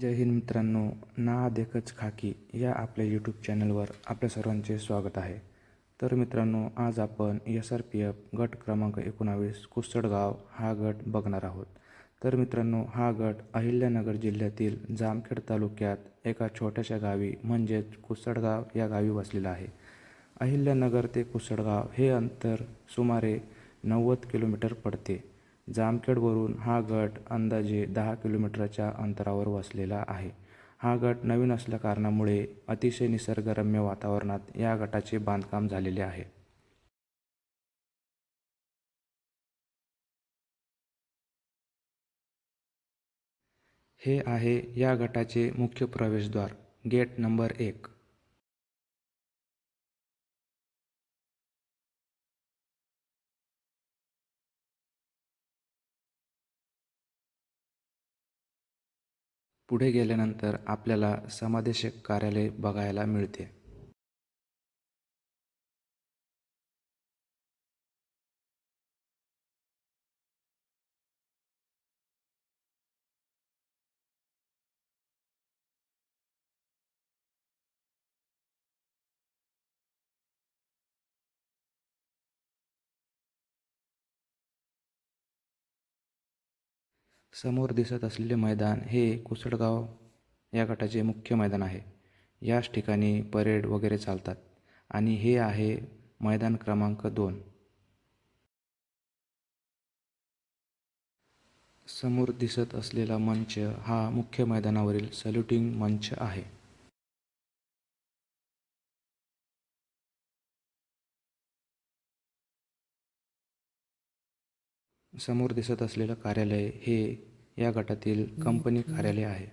जय हिंद मित्रांनो ना देखच खाकी या आपल्या यूट्यूब चॅनलवर आपल्या सर्वांचे स्वागत आहे. तर मित्रांनो आज आपण एस आर पी एफ गट क्रमांक एकोणावीस कुसडगाव हा गट बघणार आहोत. तर मित्रांनो हा गट अहिल्यानगर जिल्ह्यातील जामखेड तालुक्यात एका छोट्याशा गावी म्हणजेच कुसडगाव या गावी वसलेला आहे. अहिल्यानगर ते कुसडगाव हे अंतर सुमारे नव्वद किलोमीटर पडते. जामखेडवरून हा गट अंदाजे दहा किलोमीटरच्या अंतरावर वसलेला आहे. हा गट नवीन असल्या कारणामुळे अतिशय निसर्गरम्य वातावरणात या गटाचे बांधकाम झालेले आहे. हे आहे या गटाचे मुख्य प्रवेशद्वार गेट नंबर एक. पुढे गेल्यानंतर आपल्याला समादेशक कार्यालय बघायला मिळते. समोर दिसत असलेले मैदान हे कुसडगाव या गटाचे मुख्य मैदान आहे. याच ठिकाणी परेड वगैरे चालतात आणि हे आहे मैदान क्रमांक दोन. समोर दिसत असलेला मंच हा मुख्य मैदानावरील सल्युटिंग मंच आहे. समोर दिसत असलेलं कार्यालय हे या गटातील कंपनी कार्यालय आहे.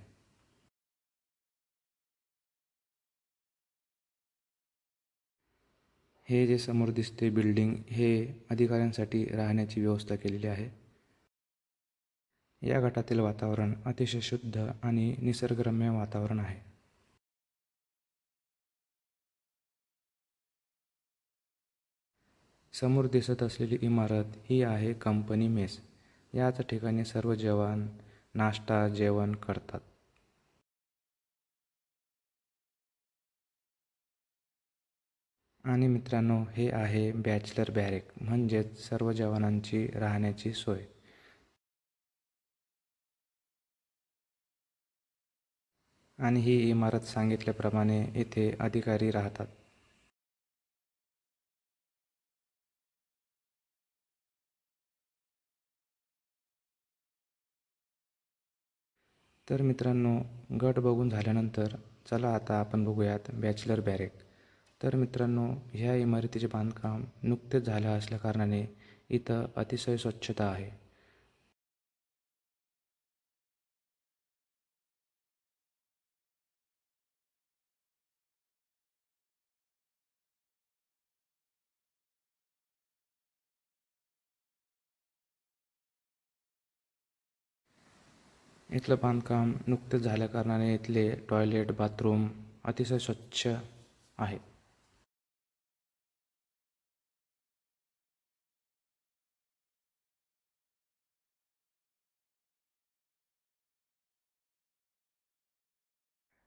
हे जे समोर दिसते बिल्डिंग हे अधिकाऱ्यांसाठी राहण्याची व्यवस्था केलेली आहे. या गटातील वातावरण अतिशय शुद्ध आणि निसर्गरम्य वातावरण आहे. समोर दिसत असलेली इमारत ही आहे कंपनी मेस. याच ठिकाणी सर्व जवान नाश्ता जेवण करतात. आणि मित्रांनो हे आहे बॅचलर बॅरेक म्हणजेच सर्व जवानांची राहण्याची सोय. आणि ही इमारत सांगितल्याप्रमाणे येथे अधिकारी राहतात. तर मित्रांनो गट बघून झाल्यानंतर चला आता आपण बघूयात बॅचलर बॅरेक. तर मित्रांनो ह्या इमारतीचे बांधकाम नुकतेच झालं असल्याकारणाने इथं अतिशय स्वच्छता आहे. इथलं बांधकाम नुकतेच झाल्याकारणाने इथले टॉयलेट बाथरूम अतिशय स्वच्छ आहे.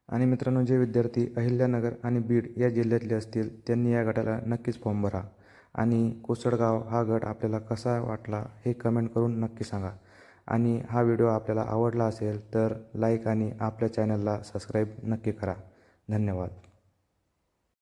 आणि मित्रांनो जे विद्यार्थी अहिल्यानगर आणि बीड या जिल्ह्यातले असतील त्यांनी या गटाला नक्कीच फॉर्म भरा. आणि कोसडगाव हा गट आपल्याला कसा वाटला हे कमेंट करून नक्की सांगा. आणि हा व्हिडिओ आपल्याला आवडला असेल तर लाईक आणि आपल्या चॅनलला सबस्क्राईब नक्की करा. धन्यवाद.